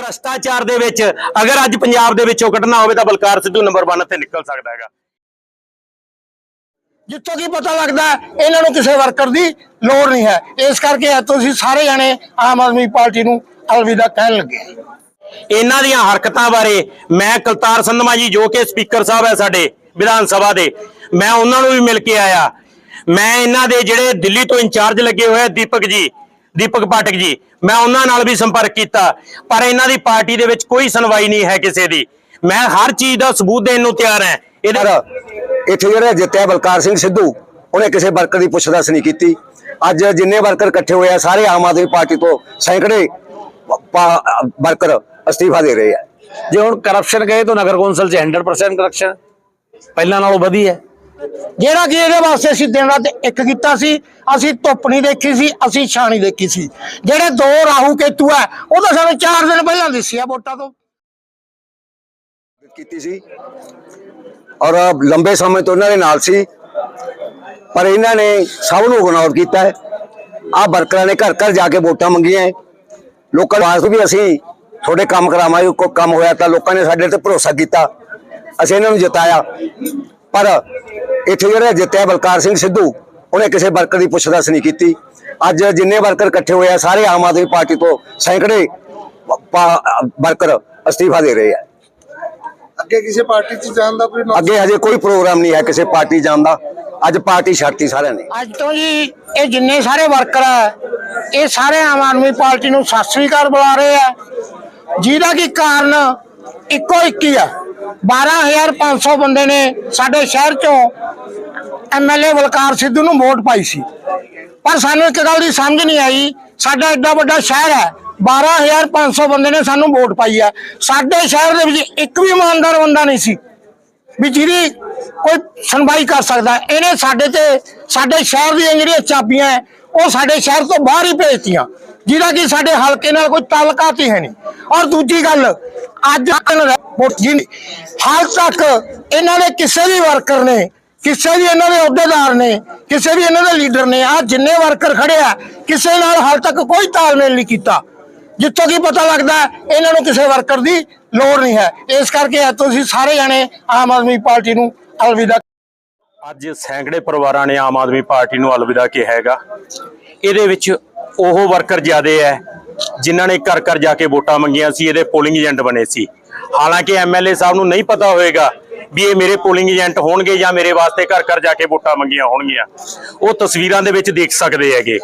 ਭ੍ਰਸ਼ਟਾਚਾਰ ਦੇ ਵਿੱਚ ਅਗਰ ਅੱਜ ਪੰਜਾਬ ਦੇ ਵਿੱਚੋਂ ਕੱਢਣਾ ਹੋਵੇ ਤਾਂ ਬਲਕਾਰ ਸਿੱਧੂ ਨੰਬਰ 1 ਤੇ ਨਿਕਲ ਸਕਦਾ ਹੈਗਾ। ਜਿੱਥੋਂ ਕੀ ਪਤਾ ਲੱਗਦਾ ਇਹਨਾਂ ਨੂੰ ਕਿਸੇ ਵਰਕਰ ਦੀ ਲੋੜ ਨਹੀਂ ਹੈ। ਇਸ ਕਰਕੇ ਅੱਜ ਤੁਸੀਂ ਸਾਰੇ ਜਾਣੇ ਆਮ ਆਦਮੀ ਪਾਰਟੀ ਨੂੰ ਅਲਵਿਦਾ ਕਹਿਣ ਲੱਗੇ ਇਹਨਾਂ ਦੀਆਂ ਹਰਕਤਾਂ ਬਾਰੇ ਮੈਂ ਕਲਤਾਰ ਸੰਧਮਾ ਜੀ ਜੋ ਕਿ ਸਪੀਕਰ ਸਾਹਿਬ ਹੈ ਸਾਡੇ ਵਿਧਾਨ ਸਭਾ ਦੇ ਮੈਂ ਉਹਨਾਂ ਨੂੰ ਵੀ ਮਿਲ ਕੇ ਆਇਆ। ਮੈਂ ਇਹਨਾਂ ਦੇ ਜਿਹੜੇ ਦਿੱਲੀ ਤੋਂ ਇੰਚਾਰਜ ਲੱਗੇ ਹੋਏ ਦੀਪਕ ਜੀ ਦੀਪਕ ਪਾਠਕ ਜੀ ਮੈਂ ਉਹਨਾਂ ਨਾਲ ਵੀ ਸੰਪਰਕ ਕੀਤਾ ਪਰ ਇਹਨਾਂ ਦੀ ਪਾਰਟੀ ਦੇ ਵਿੱਚ ਕੋਈ ਸੁਣਵਾਈ ਨਹੀਂ ਹੈ ਕਿਸੇ ਦੀ। ਮੈਂ ਹਰ ਚੀਜ਼ ਦਾ ਸਬੂਤ ਦੇਣ ਨੂੰ ਤਿਆਰ ਹਾਂ। ਇਹਦੇ ਇੱਥੇ ਜਿਹੜਾ ਜਿੱਤਿਆ ਬਲਕਾਰ ਸਿੰਘ ਸਿੱਧੂ ਉਹਨੇ ਕਿਸੇ ਵਰਕਰ ਦੀ ਪੁੱਛਦਾਸ ਨਹੀਂ ਕੀਤੀ। ਅੱਜ ਜਿੰਨੇ ਵਰਕਰ ਇਕੱਠੇ ਹੋਏ ਆ ਸਾਰੇ ਆਮ ਆਦਮੀ ਪਾਰਟੀ ਤੋਂ ਸੈਂਕੜੇ ਵਰਕਰ ਅਸਤੀਫਾ ਦੇ ਰਹੇ ਆ। ਜੇ ਹੁਣ ਕਰਪਸ਼ਨ ਗਏ ਤਾਂ ਨਗਰ ਕੌਂਸਲ 'ਚ 100% ਕਰਪਸ਼ਨ ਪਹਿਲਾਂ ਨਾਲੋਂ ਵਧੀਆ। ਹੈ ਜਿਹੜਾ ਕਿ ਇਹਦੇ ਵਾਸਤੇ ਅਸੀਂ ਦਿਨ ਰਾਤ ਇੱਕ ਕੀਤਾ ਸੀ, ਅਸੀਂ ਧੁੱਪ ਨਹੀਂ ਦੇਖੀ ਸੀ, ਅਸੀਂ ਛਾਣੀ ਦੇਖੀ ਸੀ। ਜਿਹੜੇ ਦੋ ਰਾਹੂ ਕੇਤੂ ਹੈ ਉਹ ਤਾਂ ਸਾਨੂੰ 4 ਦਿਨ ਪਹਿਲਾਂ ਦਿਸਿਆ ਵੋਟਾਂ ਤੋਂ। ਕੀਤੀ ਸੀ। ਔਰ ਲੰਬੇ ਸਮੇਂ ਤੋਂ ਇਹਨਾਂ ਦੇ ਨਾਲ ਸੀ। ਪਰ ਇਹਨਾਂ ਨੇ ਸਭ ਨੂੰ ਇਗਨੋਰ ਕੀਤਾ ਹੈ। ਆ ਵਰਕਰਾਂ ਨੇ ਘਰ ਘਰ ਜਾ ਕੇ ਵੋਟਾਂ ਮੰਗੀਆਂ ਹੈ। ਲੋਕਾਂ ਨੂੰ ਆਸ ਵੀ ਅਸੀਂ ਤੁਹਾਡੇ ਕੰਮ ਕਰਾਵਾਂਗੇ, ਕੋਈ ਕੰਮ ਹੋਇਆ ਤਾਂ ਲੋਕਾਂ ਨੇ ਸਾਡੇ ਤੇ ਭਰੋਸਾ ਕੀਤਾ। ਅਸੀਂ ਇਹਨਾਂ ਨੂੰ ਜਿਤਾਇਆ। ਪਰ ਇੱਥੇ ਜਿਹੜਾ ਜਿੱਤਿਆ ਬਲਕਾਰ ਸਿੰਘ ਸਿੱਧੂ ਉਹਨੇ ਕਿਸੇ ਵਰਕਰ ਦੀ ਪੁੱਛਦਾਸ ਨਹੀਂ ਕੀਤੀ। ਅੱਜ ਜਿੰਨੇ ਵਰਕਰ ਇਕੱਠੇ ਹੋਏ ਆ ਸਾਰੇ ਆਮ ਆਦਮੀ ਪਾਰਟੀ ਤੋਂ ਸੈਂਕੜੇ ਵਰਕਰ ਅਸਤੀਫਾ ਦੇ ਰਹੇ ਆ। ਅੱਗੇ ਕਿਸੇ ਪਾਰਟੀ 'ਚ ਜਾਣ ਦਾ ਕੋਈ ਅੱਗੇ ਹਜੇ ਕੋਈ ਪ੍ਰੋਗਰਾਮ ਨਹੀਂ ਹੈ ਕਿਸੇ ਪਾਰਟੀ ਜਾਣ ਦਾ। ਅੱਜ ਪਾਰਟੀ ਛੱਡਤੀ ਸਾਰਿਆਂ ਨੇ। ਅੱਜ ਤੋਂ ਜੀ ਇਹ ਜਿੰਨੇ ਸਾਰੇ ਵਰਕਰ ਹੈ ਇਹ ਸਾਰੇ ਆਮ ਆਦਮੀ ਪਾਰਟੀ ਨੂੰ ਸਤਿ ਸ੍ਰੀ ਅਕਾਲ ਬੁਲਾ ਰਹੇ ਆ। ਜਿਹਦਾ ਕੀ ਕਾਰਨ ਇੱਕੋ ਇੱਕ ਹੀ ਆ। 12500 ਬੰਦੇ ਨੇ ਸਾਡੇ ਸ਼ਹਿਰ ਚੋਂ ਐਮਐਲਏ ਬਲਕਾਰ ਸਿੱਧੂ ਨੂੰ ਵੋਟ ਪਾਈ ਸੀ। ਪਰ ਸਾਨੂੰ ਇੱਕ ਗੱਲ ਦੀ ਸਮਝ ਨਹੀਂ ਆਈ ਸਾਡਾ ਐਡਾ ਵੱਡਾ ਸ਼ਹਿਰ ਹੈ 12500 ਬੰਦੇ ਨੇ ਸਾਨੂੰ ਵੋਟ ਪਾਈ ਹੈ ਸਾਡੇ ਸ਼ਹਿਰ ਦੇ ਵਿੱਚ ਇੱਕ ਵੀ ਇਮਾਨਦਾਰ ਬੰਦਾ ਨਹੀਂ ਸੀ ਵੀ ਜਿਹਦੀ ਕੋਈ ਸੁਣਵਾਈ ਕਰ ਸਕਦਾ। ਇਹਨੇ ਸਾਡੇ ਤੇ ਸਾਡੇ ਸ਼ਹਿਰ ਦੀਆਂ ਜਿਹੜੀਆਂ ਚਾਬੀਆਂ ਹੈ, ਉਹ ਸਾਡੇ ਸ਼ਹਿਰ ਤੋਂ ਬਾਹਰ ਹੀ ਭੇਜਤੀਆਂ ਜਿਹਦਾ ਕਿ ਸਾਡੇ ਹਲਕੇ ਨਾਲ ਕੋਈ ਤਾਲੁਕਾਤ ਹੀ ਹੈ ਨਹੀਂ। ਔਰ ਦੂਜੀ ਗੱਲ, ਅੱਜ ਜੀ ਹਾਲ ਤੱਕ ਇਹਨਾਂ ਦੇ ਕਿਸੇ ਵੀ ਵਰਕਰ ਨੇ, ਕਿਸੇ ਵੀ ਇਹਨਾਂ ਦੇ ਅਹੁਦੇਦਾਰ ਨੇ, ਕਿਸੇ ਵੀ ਇਹਨਾਂ ਦੇ ਲੀਡਰ ਨੇ ਆ ਜਿੰਨੇ ਵਰਕਰ ਖੜੇ ਆ, ਕਿਸੇ ਨਾਲ ਹਾਲ ਤੱਕ ਕੋਈ ਤਾਲਮੇਲ ਨਹੀਂ ਕੀਤਾ। ਜਿੱਥੋਂ ਕੀ ਪਤਾ ਲੱਗਦਾ, ਇਹਨਾਂ ਨੂੰ ਕਿਸੇ ਵਰਕਰ ਦੀ ਲੋੜ ਨਹੀਂ ਹੈ। ਇਸ ਕਰਕੇ ਅੱਜ ਤੁਸੀਂ ਸਾਰੇ ਜਾਣੇ ਆਮ ਆਦਮੀ ਪਾਰਟੀ ਨੂੰ ਅਲਵਿਦਾ ਅੱਜ ਸੈਂਕੜੇ ਪਰਿਵਾਰਾਂ ਨੇ ਆਮ ਆਦਮੀ ਪਾਰਟੀ ਨੂੰ ਅਲਵਿਦਾ ਕਿਹਾ ਹੈਗਾ। ਇਹਦੇ ਵਿੱਚ ਉਹ ਵਰਕਰ ਜ਼ਿਆਦੇ ਹੈ ਜਿਨ੍ਹਾਂ ਨੇ ਘਰ ਘਰ ਜਾ ਕੇ ਵੋਟਾਂ ਮੰਗੀਆਂ ਸੀ, ਇਹਦੇ ਪੋਲਿੰਗ ਏਜੰਟ ਬਣੇ ਸੀ। ਹਾਲਾਂਕਿ ਐਮਐਲਏ ਸਾਹਿਬ ਨੂੰ ਨਹੀਂ ਪਤਾ ਹੋਵੇਗਾ ਵੀ ਇਹ ਮੇਰੇ ਪੋਲਿੰਗ ਏਜੰਟ ਹੋਣਗੇ ਜਾਂ ਮੇਰੇ ਵਾਸਤੇ ਘਰ ਘਰ ਜਾ ਕੇ ਵੋਟਾਂ ਮੰਗੀਆਂ ਹੋਣਗੀਆਂ। ਉਹ ਤਸਵੀਰਾਂ ਦੇ ਵਿੱਚ ਦੇਖ ਸਕਦੇ ਹੈਗੇ,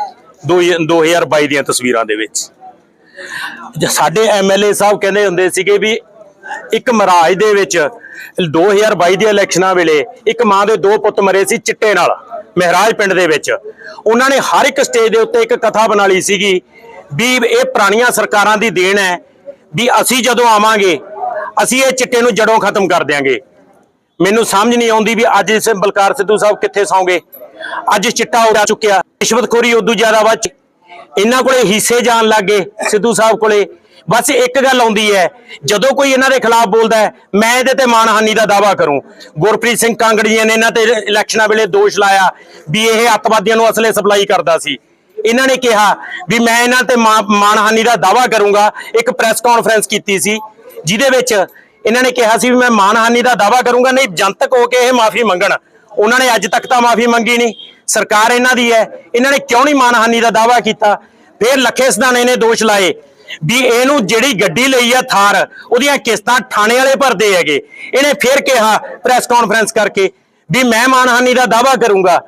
ਦੋ- 2022 ਦੀਆਂ ਤਸਵੀਰਾਂ ਦੇ ਵਿੱਚ। ਜ- ਸਾਡੇ ਐਮਐਲਏ ਸਾਹਿਬ ਕਹਿੰਦੇ ਹੁੰਦੇ ਸੀਗੇ ਵੀ ਇੱਕ ਮਹਾਰਾਜ ਦੇ ਵਿੱਚ 2022 ਦੀਆਂ ਇਲੈਕਸ਼ਨਾਂ ਵੇਲੇ ਇੱਕ ਮਾਂ ਦੇ ਦੋ ਪੁੱਤ ਮਰੇ ਸੀ ਚਿੱਟੇ ਨਾਲ, ਮਹਿਰਾਜ ਪਿੰਡ ਦੇ ਵਿੱਚ। ਉਹਨਾਂ ਨੇ ਹਰ ਇੱਕ ਸਟੇਜ ਦੇ ਉੱਤੇ ਇੱਕ ਕਥਾ ਬਣਾ ਲਈ ਸੀਗੀ ਵੀ ਇਹ ਪੁਰਾਣੀਆਂ ਸਰਕਾਰਾਂ ਦੀ ਦੇਣ ਹੈ ਵੀ ਅਸੀਂ ਜਦੋਂ ਆਵਾਂਗੇ, ਅਸੀਂ ਇਹ ਚਿੱਟੇ ਨੂੰ ਜੜੋਂ ਖਤਮ ਕਰ ਦਿਆਂਗੇ। ਮੈਨੂੰ ਸਮਝ ਨਹੀਂ ਆਉਂਦੀ ਵੀ ਅੱਜ ਇਸ ਬਲਕਾਰ ਸਿੱਧੂ ਸਾਹਿਬ ਕਿੱਥੇ ਸੌਂਗੇ। ਅੱਜ ਚਿੱਟਾ ਉਡਾ ਚੁੱਕਿਆ, ਰਿਸ਼ਵਤਖੋਰੀ ਉਦੋਂ ਜ਼ਿਆਦਾ ਵੱਧ ਇਹਨਾਂ ਕੋਲੇ ਹਿੱਸੇ ਜਾਣ ਲੱਗੇ ਸਿੱਧੂ ਸਾਹਿਬ ਕੋਲੇ। ਬਸ ਇੱਕ ਗੱਲ ਆਉਂਦੀ ਹੈ, ਜਦੋਂ ਕੋਈ ਇਹਨਾਂ ਦੇ ਖਿਲਾਫ ਬੋਲਦਾ ਹੈ, ਮੈਂ ਇਹਦੇ ਤੇ ਮਾਨਹਾਨੀ ਦਾ ਦਾਵਾ ਕਰੂੰ। ਗੁਰਪ੍ਰੀਤ ਸਿੰਘ ਕਾਂਗੜ ਜੀ ਨੇ ਇਹਨਾਂ ਤੇ ਇਲੈਕਸ਼ਨਾਂ ਵੇਲੇ ਦੋਸ਼ ਲਾਇਆ ਵੀ ਇਹ ਅੱਤਵਾਦੀਆਂ ਨੂੰ ਅਸਲੇ ਸਪਲਾਈ ਕਰਦਾ ਸੀ। ਇਹਨਾਂ ਨੇ ਕਿਹਾ ਵੀ ਮੈਂ ਇਹਨਾਂ ਤੇ ਮਾ- ਮਾਨਹਾਨੀ ਦਾ ਦਾਵਾ ਕਰੂੰਗਾ, ਇੱਕ ਪ੍ਰੈਸ ਕਾਨਫਰੰਸ ਕੀਤੀ ਸੀ, ਜਿਹਦੇ ਵਿੱਚ ਇਹਨਾਂ ਨੇ ਕਿਹਾ ਸੀ ਵੀ ਮੈਂ ਮਾਨਹਾਨੀ ਦਾ ਦਾਵਾ ਕਰੂੰਗਾ, ਨਹੀਂ ਜਨਤਕ ਹੋ ਕੇ ਇਹ ਮਾਫੀ ਮੰਗਣ। ਉਹਨਾਂ ਨੇ ਅੱਜ ਤੱਕ ਤਾਂ ਮਾਫੀ ਮੰਗੀ ਨਹੀਂ। ਸਰਕਾਰ ਇਹਨਾਂ ਦੀ ਹੈ, ਇਹਨਾਂ ਨੇ ਕਿਉਂ ਨਹੀਂ ਮਾਨਹਾਨੀ ਦਾ ਦਾਵਾ ਕੀਤਾ? ਫਿਰ ਲੱਖੇ ਸਦਾਨੇ ਨੇ ਦੋਸ਼ ਲਾਏ। ਵੀ ਇਹਨੂੰ ਜਿਹੜੀ ਗੱਡੀ ਲਈ ਆ ਥਾਰ, ਉਹਦੀਆਂ ਕਿਸ਼ਤਾਂ ਥਾਣੇ ਵਾਲੇ ਭਰਦੇ ਹੈਗੇ। ਇਹਨੇ ਫਿਰ ਕਿਹਾ ਪ੍ਰੈਸ ਕਾਨਫਰੰਸ ਕਰਕੇ ਵੀ ਮੈਂ ਮਾਨਹਾਨੀ ਦਾ ਦਾਵਾ ਕਰੂੰਗਾ।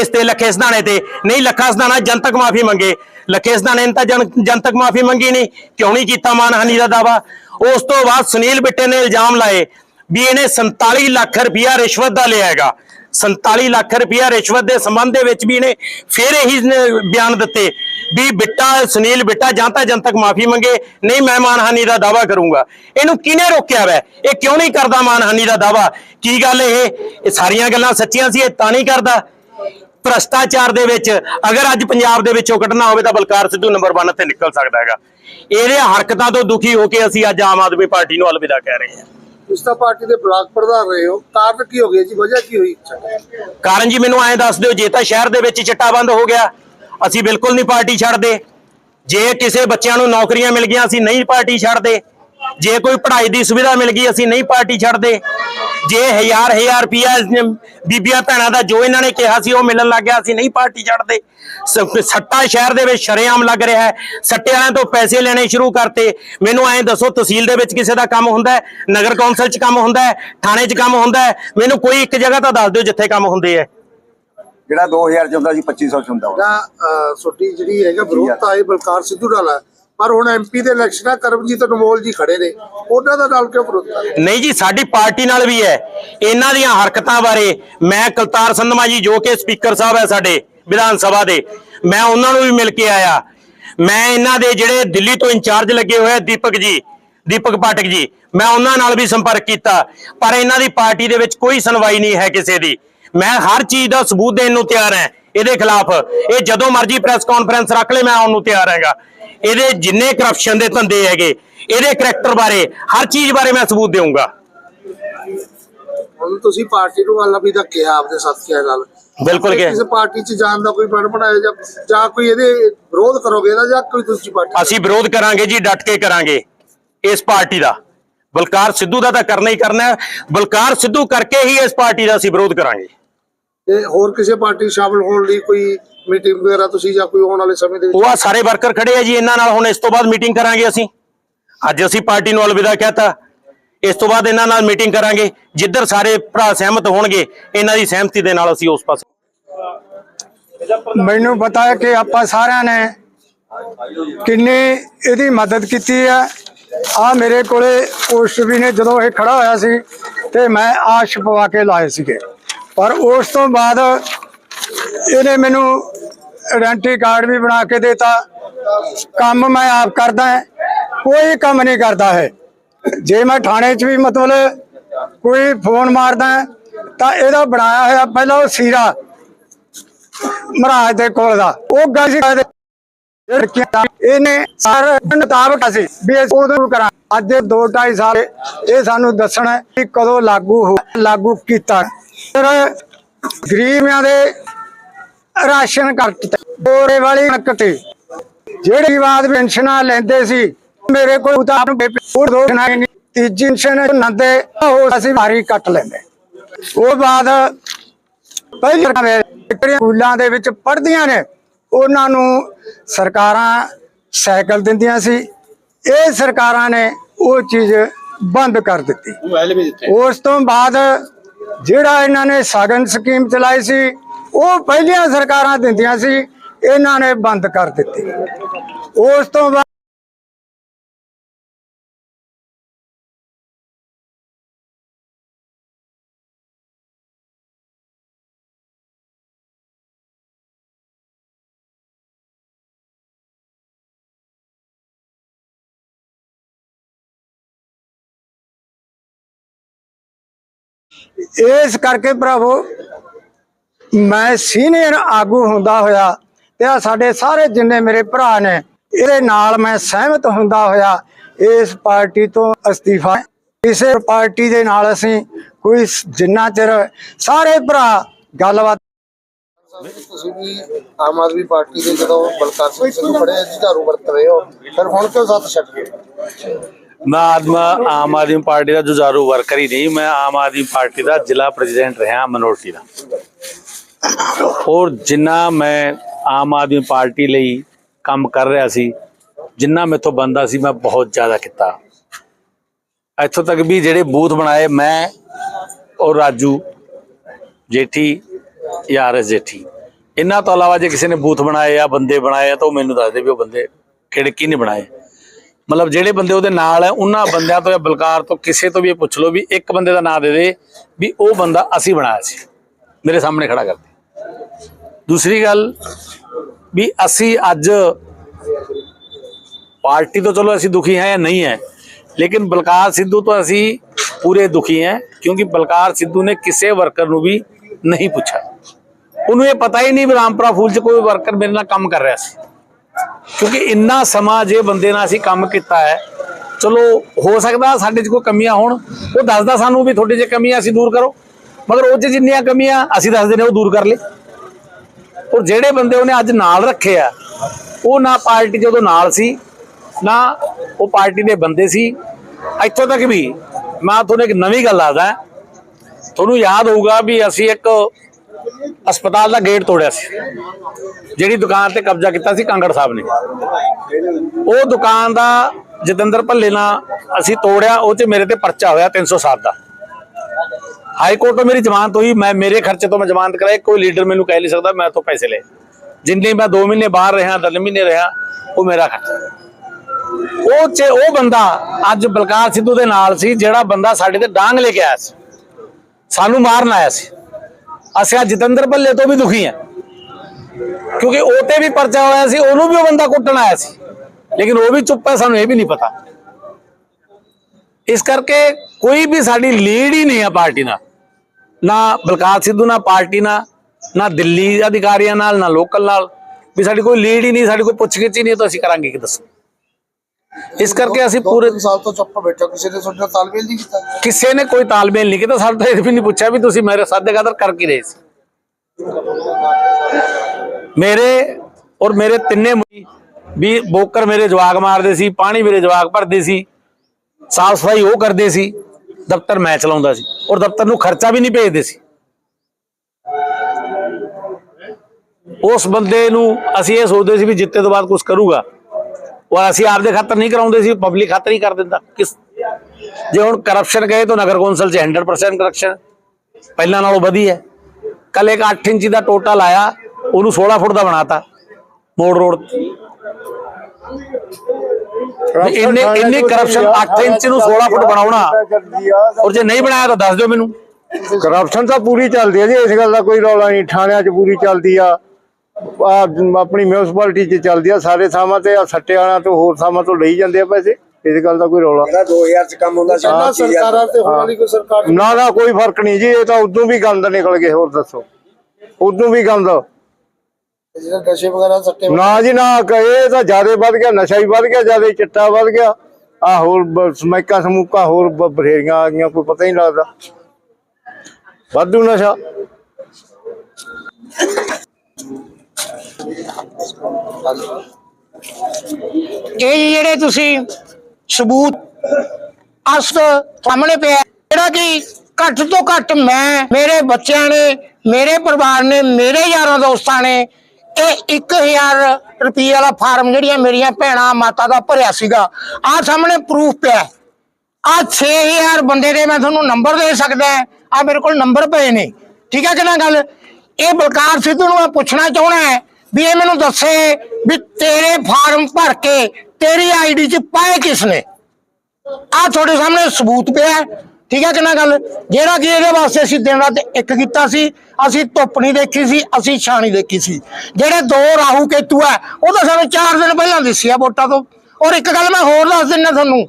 ਇਸ ਤੇ ਲੱਖੇ ਸਦਾਣੇ ਤੇ, ਨਹੀਂ ਲੱਖਾ ਸਦਾਣਾ ਜਨਤਕ ਮਾਫੀ ਮੰਗੇ। ਲੱਖੇ ਸਦਾਣੇ ਨੇ ਤਾਂ ਜਨ- ਜਨਤਕ ਮਾਫੀ ਮੰਗੀ ਨਹੀਂ, ਕਿਉਂ ਨਹੀਂ ਕੀਤਾ ਮਾਨਹਾਨੀ ਦਾ ਦਾਵਾ ਉਸ ਤੋਂ ਬਾਅਦ ਸੁਨੀਲ ਬਿੱਟੇ ਨੇ ਇਲਜ਼ਾਮ ਲਾਏ ਵੀ ਇਹਨੇ 47 ਲੱਖ ਰੁਪਇਆ ਰਿਸ਼ਵਤ ਦਾ ਲਿਆ ਹੈਗਾ। 47 ਲੱਖ ਰੁਪਇਆ ਰਿਸ਼ਵਤ ਦੇ ਸੰਬੰਧ ਦੇ ਵਿੱਚ ਵੀ ਇਹਨੇ ਫਿਰ ਇਹੀ ਬਿਆਨ ਦਿੱਤੇ ਵੀ ਬਿੱਟਾ, ਸੁਨੀਲ ਬਿੱਟਾ ਜਾਂ ਤਾਂ ਜਨਤਕ ਮਾਫੀ ਮੰਗੇ, ਨਹੀਂ ਮੈਂ ਮਾਨਹਾਨੀ ਦਾ ਦਾਵਾ ਕਰੂੰਗਾ। ਇਹਨੂੰ ਕਿਹਨੇ ਰੋਕਿਆ ਵੈ? ਇਹ ਕਿਉਂ ਨਹੀਂ ਕਰਦਾ ਮਾਨਹਾਨੀ ਦਾ ਦਾਵਾ ਕੀ ਗੱਲ ਇਹ? ਇਹ ਸਾਰੀਆਂ ਗੱਲਾਂ ਸੱਚੀਆਂ ਸੀ, ਇਹ ਤਾਂ ਨਹੀਂ ਕਰਦਾ। ਭ੍ਰਸ਼ਟਾਚਾਰ ਦੇ ਵਿੱਚ, ਅਗਰ ਅੱਜ ਪੰਜਾਬ ਦੇ ਵਿੱਚੋਂ ਕੱਢਣਾ ਹੋਵੇ ਤਾਂ ਬਲਕਾਰ ਸਿੱਧੂ ਨੰਬਰ 1 ਤੇ ਨਿਕਲ ਸਕਦਾ ਹੈਗਾ। ਇਹਦੇ ਹਰਕਤਾਂ ਤੋਂ ਦੁਖੀ ਹੋ ਕੇ ਅਸੀਂ ਅੱਜ ਆਮ ਆਦਮੀ ਪਾਰਟੀ ਨੂੰ ਅਲਵਿਦਾ ਕਹਿ ਰਹੇ ਹਾਂ। ਤੁਸੀਂ ਪਾਰਟੀ ਦੇ ਬਲਾਕ ਪ੍ਰਧਾਨ ਰਹੇ ਹੋ, ਕਾਰਨ ਕੀ ਹੋ ਗਿਆ ਜੀ? ਵਜ੍ਹਾ ਕੀ ਹੋਈ? ਕਾਰਨ ਜੀ, ਮੈਨੂੰ ਐਂ ਦੱਸ ਦਿਓ, ਜੇ ਤਾਂ ਸ਼ਹਿਰ ਦੇ ਵਿੱਚ ਚਿੱਟਾ ਬੰਦ ਹੋ ਗਿਆ, ਅਸੀਂ ਬਿਲਕੁਲ ਨਹੀਂ ਪਾਰਟੀ ਛੱਡਦੇ। ਜੇ ਕਿਸੇ ਬੱਚਿਆਂ ਨੂੰ ਨੌਕਰੀਆਂ ਮਿਲ ਗਈਆਂ, ਅਸੀਂ ਨਹੀਂ ਪਾਰਟੀ ਛੱਡਦੇ। ਜੇ ਕੋਈ ਪੜ੍ਹਾਈ ਦੀ ਸੁਵਿਧਾ ਮਿਲ ਗਈ ਅਸੀਂ ਨਹੀਂ ਪਾਰਟੀ ਛੱਡਦੇ। ਜੇ ਹਜ਼ਾਰ ਹਜ਼ਾਰ ਰੁਪਿਆ ਬੀਬੀਆਂ ਭੈਣਾਂ ਦਾ ਜੋ ਇਹਨਾਂ ਨੇ ਕਿਹਾ ਸੀ ਉਹ ਮਿਲਣ ਲੱਗ ਗਿਆ ਅਸੀਂ ਨਹੀਂ ਪਾਰਟੀ ਛੱਡਦੇ। ਸੱਟਾ ਸ਼ਹਿਰ ਦੇ ਵਿੱਚ ਸ਼ਰੇਆਮ ਲੱਗ ਰਿਹਾ ਹੈ। ਸੱਟੇ ਵਾਲਿਆਂ ਤੋਂ ਪੈਸੇ ਲੈਣੇ ਸ਼ੁਰੂ ਕਰਤੇ। ਮੈਨੂੰ ਐਂ ਦੱਸੋ ਤਹਿਸੀਲ ਦੇ ਵਿੱਚ ਕਿਸੇ ਦਾ ਕੰਮ ਹੁੰਦਾ ਹੈ? ਨਗਰ ਕੌਂਸਲ 'ਚ ਕੰਮ ਹੁੰਦਾ ਹੈ? ਥਾਣੇ 'ਚ ਕੰਮ ਹੁੰਦਾ ਹੈ? ਮੈਨੂੰ ਕੋਈ ਇੱਕ ਜਗ੍ਹਾ ਤਾਂ ਦੱਸ ਦਿਓ ਜਿੱਥੇ ਕੰਮ ਹੁੰਦੇ ਆ ਜਿਹੜਾ 2000 ਚ ਹੁੰਦਾ ਸੀ 2500 ਚ ਹੁੰਦਾ ਜਿਹੜਾ ਅਹ, ਛੋਟੀ ਜਿਹੜੀ ਹੈਗਾ ਵਿਰੋਧਤਾ ਹੈ ਬਲਕਾਰ ਸਿੱਧੂ ਨਾਲ ਹੈ ਪਰ ਹੁਣ ਐਮਪੀ ਦੇ ਇਲੈਕਸ਼ਨ ਕਰਮਜੀਤ ਅਨਮੋਲ ਜੀ ਖੜੇ ਨੇ। ਉਹਨਾਂ ਦਾ ਨਾਲ ਕਿਉਂ ਵਿਰੋਧਤਾ ਹੈ? ਨਹੀਂ ਜੀ, ਸਾਡੀ ਪਾਰਟੀ ਨਾਲ ਵੀ ਹੈ। ਇਹਨਾਂ ਦੀਆਂ ਹਰਕਤਾਂ ਬਾਰੇ ਮੈਂ ਕਲਤਾਰ ਸੰਧਮਾ ਜੀ, ਜੋ ਕਿ ਸਪੀਕਰ ਸਾਹਿਬ ਹੈ ਸਾਡੇ ਵਿਧਾਨ ਸਭਾ ਦੇ, ਮੈਂ ਉਹਨਾਂ ਨੂੰ ਵੀ ਮਿਲ ਕੇ ਆਇਆ। ਮੈਂ ਇਹਨਾਂ ਦੇ ਜਿਹੜੇ ਦਿੱਲੀ ਤੋਂ ਇੰਚਾਰਜ ਲੱਗੇ ਹੋਏ ਦੀਪਕ ਜੀ, ਦੀਪਕ ਪਾਠਕ ਜੀ, ਮੈਂ ਉਹਨਾਂ ਨਾਲ ਵੀ ਸੰਪਰਕ ਕੀਤਾ। ਪਰ ਇਹਨਾਂ ਦੀ ਪਾਰਟੀ ਦੇ ਵਿੱਚ ਕੋਈ ਸੁਣਵਾਈ ਨਹੀਂ ਹੈ ਕਿਸੇ ਦੀ। ਮੈਂ ਹਰ ਚੀਜ਼ ਦਾ ਸਬੂਤ ਦੇਣ ਨੂੰ ਤਿਆਰ ਹਾਂ। ਇਹਦੇ ਖਿਲਾਫ। ਇਹ ਜਦੋਂ ਮਰਜ਼ੀ ਪ੍ਰੈਸ ਕਾਨਫਰੰਸ ਰੱਖ ਲੈ ਮੈਂ ਆਉਣ ਨੂੰ ਤਿਆਰ ਹੈਗਾ। ਇਹਦੇ ਜਿੰਨੇ ਕਰਪਸ਼ਨ ਦੇ ਧੰਦੇ ਹੈਗੇ ਇਹਦੇ ਕਰੈਕਟਰ ਬਾਰੇ ਹਰ ਚੀਜ਼ ਬਾਰੇ ਮੈਂ ਸਬੂਤ ਦੇਵਾਂਗਾ ਹੁਣ ਤੁਸੀਂ ਪਾਰਟੀ ਨੂੰ ਵਾਲਾ ਵੀ ਤਾਂ ਕਿਹਾ ਆਪਦੇ ਸਾਥੀਆਂ ਨਾਲ। ਬਿਲਕੁਲ ਕਿ ਕਿਸੇ ਪਾਰਟੀ 'ਚ ਜਾਣ ਦਾ ਕੋਈ ਬਣ ਬਣਾਇਆ ਜਾਂ ਜਾਂ ਕੋਈ ਇਹਦੇ ਵਿਰੋਧ ਕਰੋਗੇ ਇਹਦਾ ਜਾਂ ਕੋਈ ਦੂਜੀ ਪਾਰਟੀ ਅਸੀਂ ਵਿਰੋਧ ਕਰਾਂਗੇ ਜੀ ਡਟ ਕੇ ਕਰਾਂਗੇ ਇਸ ਪਾਰਟੀ ਦਾ। ਬਲਕਾਰ ਸਿੱਧੂ ਦਾ ਤਾਂ ਕਰਨਾ ਹੀ ਕਰਨਾ ਹੈ। ਬਲਕਾਰ ਸਿੱਧੂ ਕਰਕੇ ਹੀ ਇਸ ਪਾਰਟੀ ਦਾ ਅਸੀਂ ਵਿਰੋਧ ਕਰਾਂਗੇ। ਤੇ ਹੋਰ ਕਿਸੇ ਪਾਰਟੀ ਸ਼ਾਮਲ ਹੋਣ ਲਈ ਕੋਈ ਮੀਟਿੰਗ ਵਗੈਰਾ ਤੁਸੀਂ ਜਾਂ ਕੋਈ ਆਉਣ ਵਾਲੇ ਸਮੇਂ ਦੇ ਵਿੱਚ? ਉਹ ਆ ਸਾਰੇ ਵਰਕਰ ਖੜੇ ਆ ਜੀ ਇਹਨਾਂ ਨਾਲ ਹੁਣ ਇਸ ਤੋਂ ਬਾਅਦ ਮੀਟਿੰਗ ਕਰਾਂਗੇ ਅਸੀਂ। ਅੱਜ ਅਸੀਂ ਪਾਰਟੀ ਨੂੰ ਅਲਵਿਦਾ ਕਹਤਾ। ਇਸ ਤੋਂ ਬਾਅਦ ਇਹਨਾਂ ਨਾਲ ਮੀਟਿੰਗ ਕਰਾਂਗੇ। ਜਿੱਧਰ ਸਾਰੇ ਭਰਾ ਸਹਿਮਤ ਹੋਣਗੇ ਇਹਨਾਂ ਦੀ ਸਹਿਮਤੀ ਦੇ ਨਾਲ ਅਸੀਂ ਉਸ ਪਾਸੇ ਮੈਨੂੰ ਪਤਾ ਹੈ ਕਿ ਆਪਾਂ ਸਾਰਿਆਂ ਨੇ ਕਿੰਨੀ ਇਹਦੀ ਮਦਦ ਕੀਤੀ ਹੈ। ਆ ਮੇਰੇ ਕੋਲੇ ਪੋਸਟ ਵੀ ਨੇ ਜਦੋਂ ਇਹ ਖੜਾ ਹੋਇਆ ਸੀ ਤੇ ਮੈਂ ਆਸ਼ ਪਵਾ ਕੇ ਲਾਏ ਸੀਗੇ। ਪਰ ਉਸ ਤੋਂ ਬਾਅਦ ਇਹਨੇ ਮੈਨੂੰ ਆਇਡੈਂਟੀ ਕਾਰਡ ਵੀ ਬਣਾ ਕੇ ਦਿੱਤਾ। ਕੰਮ ਮੈਂ ਆਪ ਕਰਦਾ ਹਾਂ, ਕੋਈ ਕੰਮ ਨਹੀਂ ਕਰਦਾ ਹੈ ਜੇ ਮੈਂ ਥਾਣੇ 'ਚ ਵੀ ਮਤਲਬ ਕੋਈ ਫੋਨ ਮਾਰਦਾ ਤਾਂ ਇਹਦਾ ਬਣਾਇਆ ਹੋਇਆ ਪਹਿਲਾਂ ਉਹ ਸੀਰਾ ਮਹਾਰਾਜ ਦੇ ਕੋਲ ਦਾ। ਉਹ ਗੱਲ ਸੀ ਇਹਨੇ ਸਾਰ ਮੁਤਾਬਕ ਅਸੀਂ ਵੀ ਇਹ ਉਦੋਂ ਕਰਾਂ ਅੱਜ 2 2.5 ਸਾਲ ਇਹ ਸਾਨੂੰ ਦੱਸਣਾ ਹੈ ਕਿ ਕਦੋਂ ਲਾਗੂ ਹੋ ਲਾਗੂ ਕੀਤਾ। ਗਰੀਬਾਂ ਦੇ ਰਾਸ਼ਨ ਕੱਟ ਬੋਰੇ ਵਾਲੀ ਕਣਕ ਤੇ। ਜਿਹੜੇ ਬਾਅਦ ਪੈਨਸ਼ਨਾਂ ਲੈਂਦੇ ਸੀ ਮੇਰੇ ਕੋਲ ਤਾਂ ਉਹ ਦੋ ਨਹੀਂ ਤੀਜੀ ਪੈਨਸ਼ਨ ਨੰਦੇ ਉਹ ਅਸੀਂ ਭਾਰੀ ਕੱਟ ਲੈਂਦੇ। ਉਹ ਬਾਅਦ ਪਹਿਲਾਂ ਸਕੂਲਾਂ ਦੇ ਵਿੱਚ ਪੜ੍ਹਦੀਆਂ ਨੇ ਉਹਨਾਂ ਨੂੰ ਸਰਕਾਰਾਂ ਸਾਈਕਲ ਦਿੰਦੀਆਂ ਸੀ। ਇਹ ਸਰਕਾਰਾਂ ਨੇ ਉਹ ਚੀਜ਼ ਬੰਦ ਕਰ ਦਿੱਤੀ। ਉਸ ਤੋਂ ਬਾਅਦ ਜਿਹੜਾ ਇਹਨਾਂ ਨੇ ਸਾਗਨ ਸਕੀਮ ਚਲਾਈ ਸੀ, ਉਹ ਪਹਿਲੀਆਂ ਸਰਕਾਰਾਂ ਦਿੰਦੀਆਂ ਸੀ, ਇਹਨਾਂ ਨੇ ਬੰਦ ਕਰ ਦਿੱਤੀ। ਉਸ ਤੋਂ ਬਾਅਦ ਇਸ ਕਰਕੇ ਭਰਾਵੋ, ਮੈਂ ਸੀਨੀਅਰ ਆਗੂ ਹੁੰਦਾ ਹੋਇਆ ਤੇ ਆ ਸਾਡੇ ਸਾਰੇ ਜਿੰਨੇ ਮੇਰੇ ਭਰਾ ਨੇ, ਇਹਦੇ ਨਾਲ ਮੈਂ ਸਹਿਮਤ ਹੁੰਦਾ ਹੋਇਆ ਇਸ ਪਾਰਟੀ ਤੋਂ ਅਸਤੀਫਾ। ਕਿਸੇ ਪਾਰਟੀ ਦੇ ਨਾਲ ਅਸੀਂ ਕੋਈ ਜਿੰਨਾ ਚਿਰ ਸਾਰੇ ਭਰਾ ਗੱਲਬਾਤ ਤੁਸੀਂ ਵੀ ਆਮ ਆਦਮੀ ਪਾਰਟੀ ਦੇ ਜਦੋਂ ਬਲਕਾਰ ਸਿੰਘ ਸਿੱਧੂ ਖੜੇ ਜੀ, ਝਾੜੂ ਵਰਤ ਰਹੇ ਹੋ, ਫਿਰ ਹੁਣ ਕਿਉਂ ਸਾਥ ਛੱਡ ਗਏ? ਮੈਂ ਆਦਮਾ ਆਮ ਆਦਮੀ ਪਾਰਟੀ ਦਾ ਜੁਝਾਰੂ ਵਰਕਰ ਹੀ ਨਹੀਂ, ਮੈਂ ਆਮ ਆਦਮੀ ਪਾਰਟੀ ਦਾ ਜ਼ਿਲ੍ਹਾ ਪ੍ਰੈਜ਼ੀਡੈਂਟ ਰਿਹਾ ਮਨੋਰਟੀ ਦਾ। ਔਰ ਜਿੰਨਾ ਮੈਂ ਆਮ ਆਦਮੀ ਪਾਰਟੀ ਲਈ ਕੰਮ ਕਰ ਰਿਹਾ ਸੀ, ਜਿੰਨਾ ਮੇਥੋਂ ਬੰਦਾ ਸੀ, ਮੈਂ ਬਹੁਤ ਜ਼ਿਆਦਾ ਕੀਤਾ। ਇੱਥੋਂ ਤੱਕ ਵੀ ਜਿਹੜੇ ਬੂਥ ਬਣਾਏ, ਮੈਂ ਔਰ ਰਾਜੂ ਜੇਠੀ ਯਾਰ ਐਸ ਜੇਠੀ। ਇਹਨਾਂ ਤੋਂ ਇਲਾਵਾ ਜੇ ਕਿਸੇ ਨੇ ਬੂਥ ਬਣਾਏ ਆ ਬੰਦੇ ਬਣਾਏ ਆ, ਤਾਂ ਉਹ ਮੈਨੂੰ ਦੱਸ ਦੇ ਵੀ ਉਹ ਬੰਦੇ ਕਿਹੜੇ ਨਹੀਂ ਬਣਾਏ। ਮਤਲਬ ਜਿਹੜੇ ਬੰਦੇ ਉਹਦੇ ਨਾਲ ਹੈ, ਉਹਨਾਂ ਬੰਦਿਆਂ ਤੋਂ ਜਾਂ ਬਲਕਾਰ ਤੋਂ ਕਿਸੇ ਤੋਂ ਵੀ ਇਹ ਪੁੱਛ ਲਓ ਵੀ ਇੱਕ ਬੰਦੇ ਦਾ ਨਾਂ ਦੇ ਦੇ ਵੀ ਉਹ ਬੰਦਾ ਅਸੀਂ ਬਣਾਇਆ ਸੀ, ਮੇਰੇ ਸਾਹਮਣੇ ਖੜਾ ਕਰਦੇ ਦੂਸਰੀ ਗੱਲ ਵੀ ਅਸੀਂ ਅੱਜ ਪਾਰਟੀ ਤੋਂ ਚਲੋ ਅਸੀਂ ਦੁਖੀ ਹੈ ਜਾਂ ਨਹੀਂ ਹੈ, ਲੇਕਿਨ ਬਲਕਾਰ ਸਿੱਧੂ ਤੋਂ ਅਸੀਂ ਪੂਰੇ ਦੁਖੀ ਹੈ, ਕਿਉਂਕਿ ਬਲਕਾਰ ਸਿੱਧੂ ਨੇ ਕਿਸੇ ਵਰਕਰ ਨੂੰ ਵੀ ਨਹੀਂ ਪੁੱਛਿਆ। ਉਹਨੂੰ ਇਹ ਪਤਾ ਹੀ ਨਹੀਂ ਵੀ ਰਾਮਪੁਰਾ ਫੂਲ 'ਚ ਕੋਈ ਵਰਕਰ ਮੇਰੇ ਨਾਲ ਕੰਮ ਕਰ ਰਿਹਾ ਸੀ। ਕਿਉਂਕਿ ਇੰਨਾ ਸਮਾਂ ਜੇ ਬੰਦੇ ਨਾਲ ਅਸੀਂ ਕੰਮ ਕੀਤਾ ਹੈ, ਚਲੋ ਹੋ ਸਕਦਾ ਸਾਡੇ 'ਚ ਕੋਈ ਕਮੀਆਂ ਹੋਣ, ਉਹ ਦੱਸਦਾ ਸਾਨੂੰ ਵੀ ਤੁਹਾਡੇ 'ਚ ਕਮੀਆਂ ਅਸੀਂ ਦੂਰ ਕਰੋ। ਮਗਰ ਉਹ 'ਚ ਜਿੰਨੀਆਂ ਕਮੀਆਂ ਅਸੀਂ ਦੱਸਦੇ ਨੇ ਉਹ ਦੂਰ ਕਰ ਲੇ ਔਰ ਜਿਹੜੇ ਬੰਦੇ ਉਹਨੇ ਅੱਜ ਨਾਲ ਰੱਖੇ ਆ, ਉਹ ਨਾ ਪਾਰਟੀ ਜਦੋਂ ਨਾਲ ਸੀ, ਨਾ ਉਹ ਪਾਰਟੀ ਦੇ ਬੰਦੇ ਸੀ। ਇੱਥੋਂ ਤੱਕ ਵੀ ਮੈਂ ਤੁਹਾਨੂੰ ਇੱਕ ਨਵੀਂ ਗੱਲ ਆਦਾ ਤੁਹਾਨੂੰ ਯਾਦ ਹੋਊਗਾ ਵੀ ਅਸੀਂ ਇੱਕ ਹਸਪਤਾਲ ਦਾ ਗੇਟ ਤੋੜਿਆ ਸੀ। ਜਿਹੜੀ ਦੁਕਾਨ ਤੇ ਕਬਜ਼ਾ ਕੀਤਾ ਸੀ ਕਾਂਗੜ ਸਾਹਿਬ ਨੇ। ਉਹ ਦੁਕਾਨ ਦਾ ਜਤਿੰਦਰ ਭੱਲੇ ਨਾਲ ਅਸੀਂ ਤੋੜਿਆ, ਉਹ 'ਚ ਮੇਰੇ ਤੇ ਪਰਚਾ ਹੋਇਆ 307 ਦਾ। ਹਾਈ ਕੋਰਟ ਤੋਂ ਮੇਰੀ ਜ਼ਮਾਨਤ ਹੋਈ, ਮੈਂ ਮੇਰੇ ਖਰਚੇ ਤੋਂ ਮੈਂ ਜ਼ਮਾਨਤ ਕਰਾਈ, ਕੋਈ ਲੀਡਰ ਮੈਨੂੰ ਕਹਿ ਨਹੀਂ ਸਕਦਾ, ਮੈਂ ਤੋਂ ਪੈਸੇ ਲਏ। ਜਿੰਨੇ ਮੈਂ 2 ਮਹੀਨੇ ਬਾਹਰ ਰਿਹਾ 3 ਮਹੀਨੇ ਰਿਹਾ, ਉਹ ਮੇਰਾ ਖਰਚਾ। ਉਹ ਚ ਉਹ ਬੰਦਾ ਅੱਜ ਬਲਕਾਰ ਸਿੱਧੂ ਦੇ ਨਾਲ ਸੀ, ਜਿਹੜਾ ਬੰਦਾ ਸਾਡੇ ਤੇ ਡਾਂਗ ਲੈ ਕੇ ਆਇਆ ਸੀ। ਸਾਨੂੰ ਮਾਰਨ ਆਇਆ ਸੀ। ਅਸੀਂ ਅੱਜ ਜਤਿੰਦਰ ਭੱਲੇ ਤੋਂ ਵੀ ਦੁਖੀ ਹਾਂ। ਕਿਉਂਕਿ ਉਹ ਤੇ ਵੀ ਪਰਚਾ ਹੋਇਆ ਸੀ, ਉਹਨੂੰ ਵੀ ਉਹ ਬੰਦਾ ਕੁੱਟਣ ਆਇਆ ਸੀ। ਲੇਕਿਨ ਉਹ ਵੀ ਚੁੱਪ ਹੈ, ਸਾਨੂੰ ਇਹ ਵੀ ਨਹੀਂ ਪਤਾ। ਇਸ ਕਰਕੇ ਕੋਈ ਵੀ ਸਾਡੀ ਲੀਡ ਹੀ ਨਹੀਂ ਆ ਪਾਰਟੀ ਨਾਲ। ਨਾ ਬਲਕਾਰ ਸਿੱਧੂ ਨਾਲ ਪਾਰਟੀ ਨਾਲ, ਨਾ ਦਿੱਲੀ ਅਧਿਕਾਰੀਆਂ ਨਾਲ, ਨਾ ਲੋਕਲ ਨਾਲ। ਵੀ ਸਾਡੀ ਕੋਈ ਲੀਡ ਹੀ ਨਹੀਂ, ਸਾਡੀ ਕੋਈ ਪੁੱਛਗਿੱਛ ਹੀ ਨਹੀਂ ਤਾਂ ਅਸੀਂ ਕਰਾਂਗੇ, ਕਿ ਦੱਸੋ। ਇਸ ਕਰਕੇ ਅਸੀਂ ਪੂਰੇ ਸਾਲ ਤੋਂ ਚੁੱਪ ਬੈਠੇ ਕਿਸੇ ਨੇ ਤੁਹਾਡੇ ਨਾਲ ਤਾਲਮੇਲ ਨਹੀਂ ਕੀਤਾ? ਕਿਸੇ ਨੇ ਕੋਈ ਤਾਲਮੇਲ ਨਹੀਂ ਕੀਤਾ ਸਾਡੇ ਤੋਂ ਇਹ ਵੀ ਨਹੀਂ ਪੁੱਛਿਆ ਵੀ ਤੁਸੀਂ ਮੇਰੇ ਸਾਦੇ ਗਦਰ ਕਰ ਕੀ ਰਹੇ ਸੀ। ਮੇਰੇ ਔਰ ਮੇਰੇ ਤਿੰਨੇ ਮੁੰਡੇ ਵੀ ਬੋਕਰ ਮੇਰੇ ਜਵਾਗ ਮਾਰਦੇ ਸੀ ਪਾਣੀ ਮੇਰੇ ਜਵਾਗ ਭਰਦੇ ਸੀ ਸਾਫ਼ ਸਫ਼ਾਈ ਉਹ ਕਰਦੇ ਸੀ ਦਫ਼ਤਰ ਮੈਂ ਚਲਾਉਂਦਾ ਸੀ ਔਰ ਦਫ਼ਤਰ ਨੂੰ ਖਰਚਾ ਵੀ ਨਹੀਂ ਭੇਜਦੇ ਸੀ। ਉਸ ਬੰਦੇ ਨੂੰ ਅਸੀਂ ਇਹ ਸੋਚਦੇ ਸੀ ਵੀ ਜਿੱਤੇ ਤੋਂ ਬਾਅਦ ਕੁਝ ਕਰੂਗਾ। ਔਰ ਅਸੀਂ ਆਪਦੇ ਖਾਤਰ ਨਹੀਂ ਕਰਾਉਂਦੇ ਸੀ ਪਬਲਿਕ ਖਾਤਰ ਹੀ ਕਰ ਦਿੰਦਾ। ਕਿਸ ਜੇ ਹੁਣ ਕਰਪਸ਼ਨ ਗਏ ਤਾਂ ਨਗਰ ਕੌਂਸਲ 'ਚ 100% ਕਰਪਸ਼ਨ ਪਹਿਲਾਂ ਨਾਲੋਂ ਵਧੀ ਹੈ ਕੱਲ ਇੱਕ 8 ਇੰਚੀ ਦਾ ਟੋਟਲ ਆਇਆ ਉਹਨੂੰ 16 ਫੁੱਟ ਦਾ ਬਣਾਤਾ ਮੋੜ ਰੋਡ ਇੰਨੇ ਇੰਨੀ ਕਰਪਸ਼ਨ 8 ਇੰਚ ਨੂੰ 16 ਫੁੱਟ ਬਣਾਉਣਾ। ਔਰ ਜੇ ਨਹੀਂ ਬਣਾਇਆ ਤਾਂ ਦੱਸ ਦਿਓ ਮੈਨੂੰ। ਕਰਪਸ਼ਨ ਤਾਂ ਪੂਰੀ ਚੱਲਦੀ ਹੈ ਜੀ ਇਸ ਗੱਲ ਦਾ ਕੋਈ ਰੌਲਾ ਨਹੀਂ ਥਾਣਿਆਂ 'ਚ ਪੂਰੀ ਚੱਲਦੀ ਆ। ਆਪਣੀ ਮਿਊਨਿਸਪੈਲਿਟੀ 'ਚ ਚੱਲਦੀ ਆ ਸਾਰੇ ਥਾਵਾਂ ਤੇ ਆ ਸੱਟੇ ਵਾਲਿਆਂ ਤੋਂ ਹੋਰ ਥਾਵਾਂ ਤੋਂ ਲਈ ਜਾਂਦੇ ਆ ਪੈਸੇ ਇਸ ਗੱਲ ਦਾ ਕੋਈ ਰੌਲਾ। ਜਿਹੜਾ 2000 ਚ ਕੰਮ ਹੁੰਦਾ ਸੀ ਪਹਿਲਾਂ ਸਰਕਾਰਾਂ ਤੇ ਹੁਣ ਵਾਲੀ ਕੋਈ ਸਰਕਾਰ। ਨਾ ਨਾ ਕੋਈ ਫ਼ਰਕ ਨਹੀਂ ਜੀ ਇਹ ਤਾਂ ਉਦੋਂ ਵੀ ਗੰਦ ਨਿਕਲ ਗਏ ਹੋਰ ਦੱਸੋ। ਉਦੋਂ ਵੀ ਗੰਦ। ਜਿਹੜਾ ਨਸ਼ੇ ਵਗੈਰਾ ਸੱਟੇ ਨਾ ਜੀ ਨਾ ਇਹ ਤਾਂ ਜ਼ਿਆਦਾ ਵੱਧ ਗਿਆ ਨਸ਼ਾ ਹੀ ਵੱਧ ਗਿਆ ਜ਼ਿਆਦਾ ਚਿੱਟਾ ਵੱਧ ਗਿਆ। ਆ ਹੋਰ ਸਮੈਕਾਂ ਸਮੂਕਾਂ ਹੋਰ ਬ- ਬਥੇਰੀਆਂ ਆ ਗਈਆਂ ਕੋਈ ਪਤਾ ਹੀ ਨਹੀਂ ਲੱਗਦਾ। ਵਾਧੂ ਨਸ਼ਾ। ਇਹ ਜਿਹੜੇ ਤੁਸੀਂ ਸਬੂਤ ਅਸ ਸਾਹਮਣੇ ਪਿਆ ਜਿਹੜਾ ਕਿ ਘੱਟ ਤੋਂ ਘੱਟ ਮੈਂ, ਮੇਰੇ ਬੱਚਿਆਂ ਨੇ, ਮੇਰੇ ਪਰਿਵਾਰ ਨੇ, ਮੇਰੇ ਯਾਰਾਂ ਦੋਸਤਾਂ ਨੇ, ਇਹ 1000 ਰੁਪਏ ਵਾਲਾ ਫਾਰਮ ਜਿਹੜੀਆਂ ਮੇਰੀਆਂ ਭੈਣਾਂ ਮਾਤਾ ਦਾ ਭਰਿਆ ਸੀਗਾ ਆ ਸਾਹਮਣੇ ਪ੍ਰੂਫ ਪਿਆ ਆ 6000 ਬੰਦੇ ਦੇ ਮੈਂ ਤੁਹਾਨੂੰ ਨੰਬਰ ਦੇ ਸਕਦਾ ਆ ਮੇਰੇ ਕੋਲ ਨੰਬਰ ਪਏ ਨੇ। ਠੀਕ ਹੈ ਕਿ ਨਾ ਗੱਲ? ਇਹ ਬਲਕਾਰ ਸਿੱਧੂ ਨੂੰ ਮੈਂ ਪੁੱਛਣਾ ਚਾਹਣਾ ਹੈ ਵੀ ਇਹ ਮੈਨੂੰ ਦੱਸੇ ਵੀ ਤੇਰੇ ਫਾਰਮ ਭਰ ਕੇ ਤੇਰੀ ਆਈਡੀ 'ਚ ਪਾਏ ਕਿਸ ਨੇ? ਆ ਤੁਹਾਡੇ ਸਾਹਮਣੇ ਸਬੂਤ ਪਿਆ ਠੀਕ ਹੈ ਕਿੰਨਾ ਗੱਲ? ਜਿਹੜਾ ਕਿ ਇਹਦੇ ਵਾਸਤੇ ਅਸੀਂ ਦਿਨ ਰਾਤ ਇੱਕ ਕੀਤਾ ਸੀ, ਅਸੀਂ ਧੁੱਪ ਨਹੀਂ ਦੇਖੀ ਸੀ, ਅਸੀਂ ਛਾਣੀ ਦੇਖੀ ਸੀ। ਜਿਹੜੇ ਦੋ ਰਾਹੂ ਕੇਤੂ ਹੈ, ਉਹ ਤਾਂ ਸਾਨੂੰ 4 ਦਿਨ ਪਹਿਲਾਂ ਦਿਸਿਆ ਵੋਟਾਂ ਤੋਂ। ਔਰ ਇੱਕ ਗੱਲ ਮੈਂ ਹੋਰ ਦੱਸ ਦਿੰਦਾ ਤੁਹਾਨੂੰ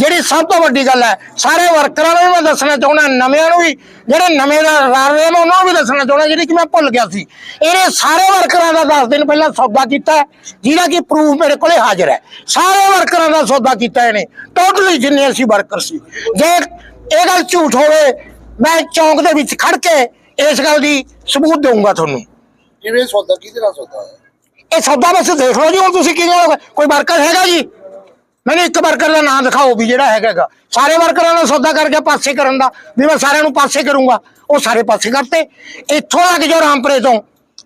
ਜਿਹੜੀ ਸਭ ਤੋਂ ਵੱਡੀ ਗੱਲ ਹੈ ਸਾਰੇ ਵਰਕਰਾਂ ਨੂੰ ਵੀ ਮੈਂ ਦੱਸਣਾ ਚਾਹੁੰਦਾ ਨਵਿਆਂ ਨੂੰ ਵੀ ਜਿਹੜੇ ਨਵੇਂ ਦਾ rar ਰਹੇ ਮੈਂ ਉਹਨਾਂ ਨੂੰ ਵੀ ਦੱਸਣਾ ਚਾਹੁੰਦਾ ਜਿਹੜੀ ਕਿ ਮੈਂ ਭੁੱਲ ਗਿਆ ਸੀ। ਇਹਨੇ ਸਾਰੇ ਵਰਕਰਾਂ ਦਾ 10 ਦਿਨ ਪਹਿਲਾਂ ਸੌਦਾ ਕੀਤਾ ਹੈ, ਜਿਹਦਾ ਕਿ ਪ੍ਰੂਫ ਮੇਰੇ ਕੋਲੇ ਹਾਜ਼ਰ ਹੈ। ਸਾਰੇ ਵਰਕਰਾਂ ਦਾ ਸੌਦਾ ਕੀਤਾ ਇਹਨੇ ਟੋਟਲੀ ਜਿੰਨੇ ਅਸੀਂ ਵਰਕਰ ਸੀ। ਜੇ ਇਹ ਗੱਲ ਝੂਠ ਹੋਵੇ ਮੈਂ ਚੌਂਕ ਦੇ ਵਿੱਚ ਖੜ ਕੇ ਇਸ ਗੱਲ ਦੀ ਸਬੂਤ ਦਊਂਗਾ ਤੁਹਾਨੂੰ। ਕਿਵੇਂ ਸੌਦਾ ਕਿਹਦੇ ਨਾਲ ਸੌਦਾ ਇਹ ਸੌਦਾ ਬਸ ਦੇਖ ਲਓ ਜੀ ਹੁਣ ਤੁਸੀਂ ਕੀ ਕਹੋਗੇ ਕੋਈ ਵਰਕਰ ਹੈਗਾ ਜੀ? ਮੈਨੂੰ ਇੱਕ ਵਰਕਰ ਦਾ ਨਾਮ ਦਿਖਾਓ ਵੀ ਜਿਹੜਾ ਹੈਗਾ ਗਾ। ਸਾਰੇ ਵਰਕਰਾਂ ਦਾ ਸੌਦਾ ਕਰਕੇ ਪਾਸੇ ਕਰਨ ਦਾ, ਵੀ ਮੈਂ ਸਾਰਿਆਂ ਨੂੰ ਪਾਸੇ ਕਰੂੰਗਾ। ਉਹ ਸਾਰੇ ਪਾਸੇ ਕਰਤੇ। ਇੱਥੋਂ ਲੱਗ ਜਾਓ ਰਾਮਪੁਰੇ ਤੋਂ,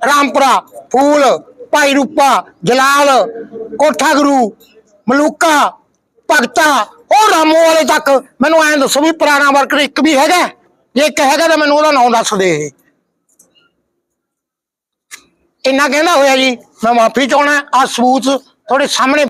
ਰਾਮਪੁਰਾ, ਫੂਲ, ਭਾਈ ਰੂਪਾ, ਜਲਾਲ, ਕੋਠਾ ਗੁਰੂ, ਮਲੂਕਾ, ਭਗਤਾ, ਉਹ ਰਾਮੋ ਵਾਲੇ ਤੱਕ ਮੈਨੂੰ ਐਂ ਦੱਸੋ ਵੀ ਪੁਰਾਣਾ ਵਰਕਰ ਇੱਕ ਵੀ ਹੈਗਾ ਜੇ ਇੱਕ ਹੈਗਾ ਤਾਂ ਮੈਨੂੰ ਉਹਦਾ ਨਾਮ ਦੱਸ ਦੇ। ਇੰਨਾ ਕਹਿੰਦਾ ਹੋਇਆ ਜੀ, ਮੈਂ ਮਾਫੀ ਚਾਹਣਾ ਆ ਸਬੂਤ ਤੁਹਾਡੇ ਸਾਹਮਣੇ